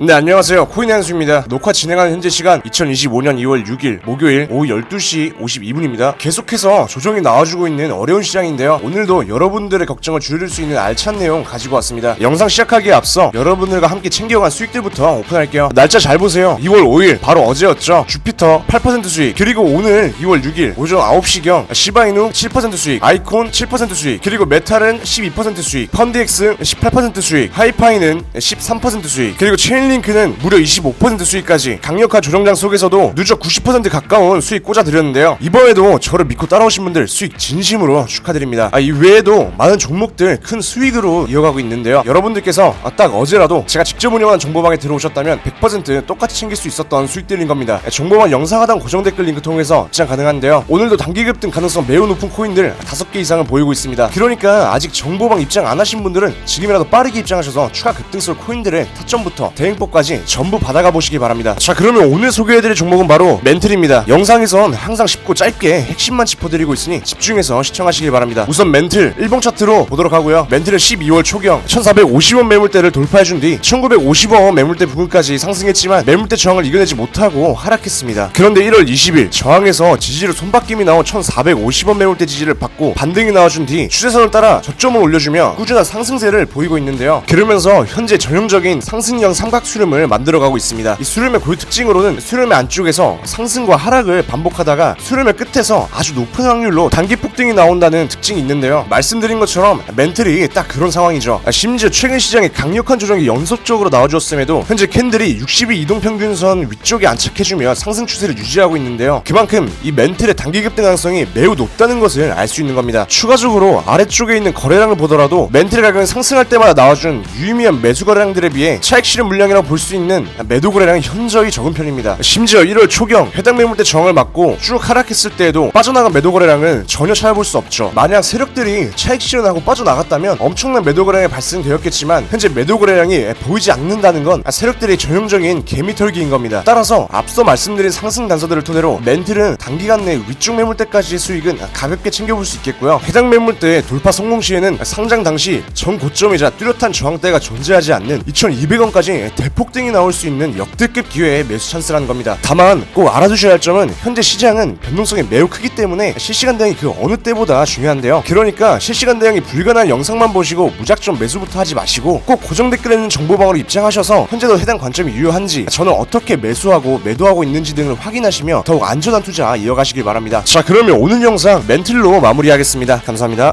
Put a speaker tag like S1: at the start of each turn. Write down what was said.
S1: 네 안녕하세요. 코인 한수입니다. 녹화 진행하는 현재 시간 2025년 2월 6일 목요일 오후 12시 52분입니다. 계속해서 조정이 나와주고 있는 어려운 시장인데요. 오늘도 여러분들의 걱정을 줄일 수 있는 알찬 내용 가지고 왔습니다. 영상 시작하기에 앞서 여러분들과 함께 챙겨간 수익들부터 오픈할게요. 날짜 잘 보세요. 2월 5일 바로 어제였죠. 주피터 8% 수익 그리고 오늘 2월 6일 오전 9시경 시바이누 7% 수익 아이콘 7% 수익 그리고 메탈은 12% 수익 펀드엑스 18% 수익 하이파이는 13% 수익 그리고 체인 링크는 무려 25% 수익까지 강력한 조정장 속에서도 누적 90% 가까운 수익 꽂아드렸는데요. 이번에도 저를 믿고 따라오신 분들 수익 진심으로 축하드립니다. 아, 이 외에도 많은 종목들 큰 수익으로 이어가고 있는데요. 여러분들께서 아, 딱 어제라도 제가 직접 운영하는 정보방에 들어오셨다면 100% 똑같이 챙길 수 있었던 수익들인 겁니다. 아, 정보방 영상 하단 고정 댓글 링크 통해서 입장 가능한데요. 오늘도 단기 급등 가능성 매우 높은 코인들 5개 이상을 보이고 있습니다. 그러니까 아직 정보방 입장 안 하신 분들은 지금이라도 빠르게 입장하셔서 추가 급등설 코인들의 타점부터 대 행법까지 전부 받아가 보시기 바랍니다. 자 그러면 오늘 소개해드릴 종목은 바로 멘틀입니다. 영상에선 항상 쉽고 짧게 핵심만 짚어드리고 있으니 집중해서 시청하시기 바랍니다. 우선 멘틀 일봉 차트로 보도록 하고요. 멘틀은 12월 초경 1450원 매물대를 돌파해준 뒤 1950원 매물대 부근까지 상승했지만 매물대 저항을 이겨내지 못하고 하락했습니다. 그런데 1월 20일 저항에서 지지로 손바뀜이 나온 1450원 매물대 지지를 받고 반등이 나와준 뒤 추세선을 따라 저점을 올려주며 꾸준한 상승세를 보이고 있는데요. 그러면서 현재 전형적인 상승형 삼각 수렴을 만들어가고 있습니다. 이 수렴의 고유 특징으로는 수렴의 안쪽에서 상승과 하락을 반복하다가 수렴의 끝에서 아주 높은 확률로 단기 폭등이 나온다는 특징이 있는데요. 말씀드린 것처럼 멘틀이 딱 그런 상황이죠. 아, 심지어 최근 시장에 강력한 조정이 연속적으로 나와주었음에도 현재 캔들이 60일 이동평균선 위쪽에 안착해주며 상승 추세를 유지하고 있는데요. 그만큼 이 멘틀의 단기 급등 가능성이 매우 높다는 것을 알 수 있는 겁니다. 추가적으로 아래쪽에 있는 거래량을 보더라도 멘틀 가격이 상승할 때마다 나와준 유의미한 매수 거래량들에 비해 차익 실현 물량이라 고 볼 수 있는 매도 거래량이 현저히 적은 편입니다. 심지어 1월 초경 해당 매물대 정을 맞고 쭉 하락했을 때에도 빠져나간 매도 거래량을 전혀 찾아볼 수 없죠. 만약 세력들이 차익 실현하고 빠져나갔다면 엄청난 매도 거래량이 발생되었겠지만 현재 매도 거래량이 보이지 않는다는 건 세력들의 전형적인 개미털기인 겁니다. 따라서 앞서 말씀드린 상승 단서들을 토대로 멘틀은 단기간 내 위쪽 매물대까지의 수익은 가볍게 챙겨볼 수 있겠고요. 해당 매물대 돌파 성공 시에는 상장 당시 전 고점이자 뚜렷한 저항대가 존재하지 않는 2200원까지 대폭등이 나올 수 있는 역대급 기회의 매수 찬스라는 겁니다. 다만 꼭 알아두셔야 할 점은 현재 시장은 변동성이 매우 크기 때문에 실시간 대응이 그 어느 때보다 중요한데요. 그러니까 실시간 대응이 불가능한 영상만 보시고 무작정 매수부터 하지 마시고 꼭 고정 댓글에 있는 정보방으로 입장하셔서 현재도 해당 관점이 유효한지 저는 어떻게 매수하고 매도하고 있는지 등을 확인하시며 더욱 안전한 투자 이어가시길 바랍니다. 자 그러면 오늘 영상 멘틀로 마무리하겠습니다. 감사합니다